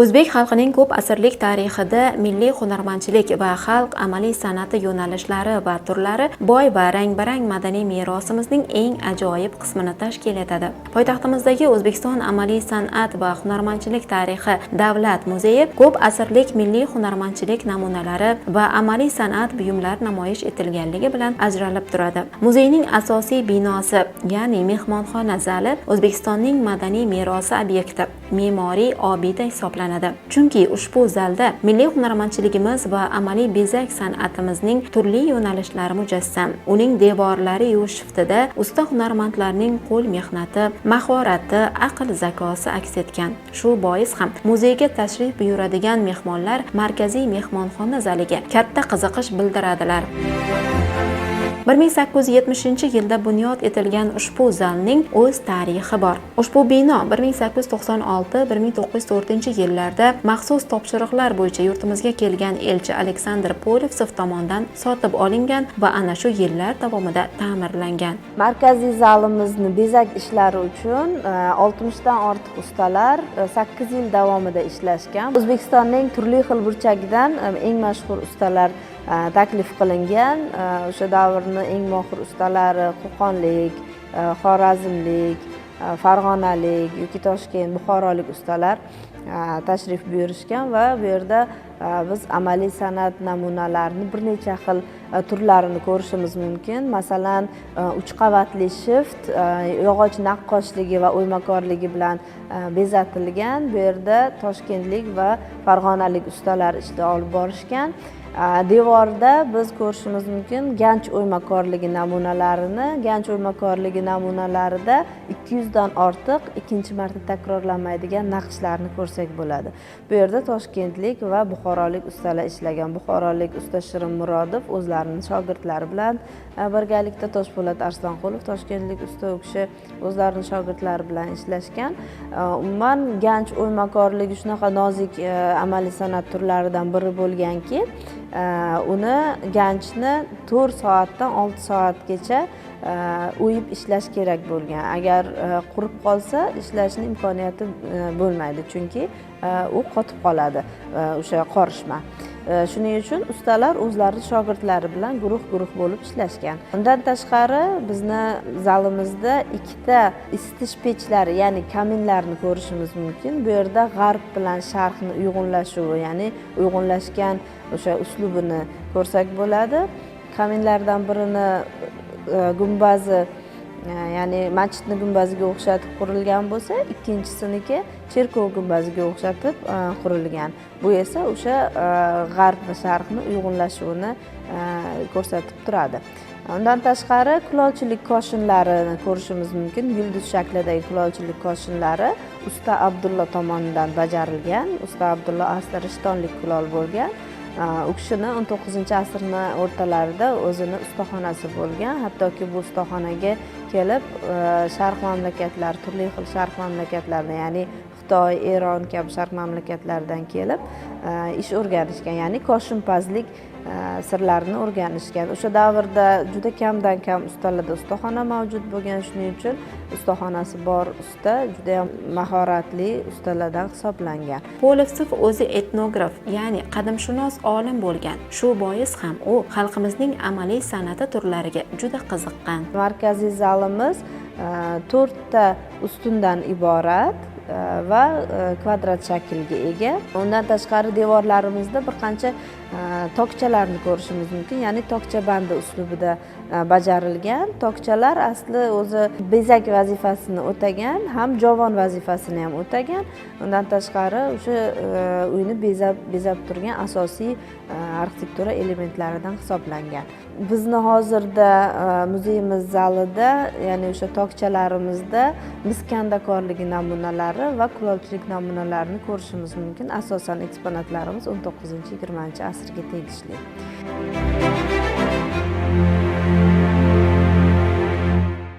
o'zbek xalqining ko'p asrlik tarixida milliy hunarmandchilik va xalq amaliy san'ati yo'nalishlari va turlari boy va rang barang madaniy merosimizning eng ajoyib qismini tashkil etadi. Poytaxtimizdagi o'zbekiston amaliy san'at va hunarmandchilik tarixi davlat muzeyi ko'p asrlik milliy hunarmandchilik namunalari va amaliy san'at buyumlari namoyish etilganligi bilan ajralib turadi. Muzeyning asosiy binosi ya'ni mehmonxona zali o'zbekistonning madaniy merosi obyekti. Me'moriy obida hisoblanadi chunki ushbu zalda milliy hunarmandchiligimiz va amaliy bezak san'atimizning turli yo'nalishlari mujassam. Uning devorlari yu shiftida usta hunarmandlarning qo'l mehnati mahorati aql zakosi aks etgan. Shu bois ham muzeyga tashrif buyuradigan mehmonlar markaziy mehmonxona zaliga katta qiziqish bildiradilar. 1870 yilda bunyod etilgan ushbu zalning o'z tarixi bor. Ushbu bino 1896-1904 yillarda maxsus topshiriqlar bo'yicha yurtimizga kelgan elchi aleksandr polevsov tomonidan sotib olingan va ana shu yillar davomida ta'mirlangan. Markaziy zalimizni bezak ishlari uchun e, 60 dan ortiq ustalar e, 8 yil davomida ishlashgan. O'zbekistonning turli xil burchagidan e, eng mashhur ustalar taklif qilingan o'sha davrni eng mohir ustalari qo'qonlik e, xorazmlik e, farg'onalik yoki toshkent buxorolik ustalar e, tashrif buyurishgan va bu yerda biz amaliy san'at namunalarini bir necha xil turlarini ko'rishimiz mumkin. Masalan uch qavatli shift yog'och naqqoshligi va o'ymakorligi bilan bezatilgan. Bu yerda toshkentlik va farg'onalik ustalar ishda olib borishgan. Devorda biz ko'rishimiz mumkin ganch o'ymakorligi namunalarini. Ganch o'ymakorligi namunalarida ikki yuzdan ortiq ikkinchi marta takrorlanmaydigan naqshlarni ko'rsak bo'ladi. Bu yerda toshkentlik va buxorolik ustalar ishlagan. Buxorolik usta shirin murodov o'zlarini shogirdlari bilan birgalikda toshpo'lat arslonqulov toshkentlik usta u kishi o'zlarini shogirdlari bilan ishlashgan. Umuman ganch o'ymakorligi shunaqa nozik amaliy san'at turlaridan biri bo'lganki uni ganchni to'rt soatdan olti soatgacha o'yib ishlash kerak bo'lgan. Agar qurib qolsa ishlashni imkoniyati bo'lmaydi. Chunki u qotib qoladi o'sha qorishma shuning uchun ustalar o'zlari shogirdlari bilan guruh guruh bo'lib ishlashgan. Undan tashqari bizni zalimizda ikkita isitish pechlari ya'ni kaminlarni ko'rishimiz mumkin. Bu yerda g'arb bilan sharqni uyg'unlashuvi ya'ni uyg'unlashgan o'sha uslubini ko'rsak bo'ladi. Kaminlardan birini gumbazi ya'ni masjidni gumbaziga o'xshatib qurilgan bo'lsa ikkinchisiniki cherkov gumbaziga o'xshatib qurilgan. Bu esa o'sha g'arb va sharqni uyg'unlashuvini ko'rsatib turadi. Undan tashqari kulolchilik koshinlarini ko'rishimiz mumkin. Yulduz shaklidagi kulolchilik koshinlari usta abdulla tomonidan bajarilgan. Usta abdulla asli rishtonlik kulol bo'lgan. U kishini o'n to'qqizinchi asrni o'rtalarida o'zini ustaxonasi bo'lgan hattoki bu ustaxonaga kelib e, sharq mamlakatlari turli xil sharq mamlakatlaridan ya'ni xitoy eron kabi sharq mamlakatlaridan kelib ish o'rganishgan ya'ni koshinpazlik sirlarini o'rganishgan. O'sha davrda juda kamdan kam ustalarda ustaxona mavjud bo'lgan shuning uchun ustaxonasi bor usta judayam mahoratli ustalardan hisoblangan. Polevsov o'zi etnograf ya'ni qadimshunos olim bo'lgan. Shu bois ham u xalqimizning amaliy san'ati turlariga juda qiziqqan. Markaziy zalimiz to'rtta ustundan iborat va e, kvadrat shaklga ega. Undan tashqari devorlarimizda bir qancha tokchalarni ko'rishimiz mumkin. Ya'ni tokcha bandi uslubida bajarilgan. Tokchalar asli o'zi bezak vazifasini o'tagan ham jovon vazifasini ham o'tagan. Undan tashqari o'sha uyni bezab bezab turgan asosiy arxitektura elementlaridan hisoblangan. Bizni hozirda muzeyimiz zalida ya'ni o'sha tokchalarimizda mis kandakorligi namunalari va kulolchilik namunalarini ko'rishimiz mumkin. Asosan eksponatlarimiz o'n to'qqizinchi yigirmanchi esirgeteydi işleri.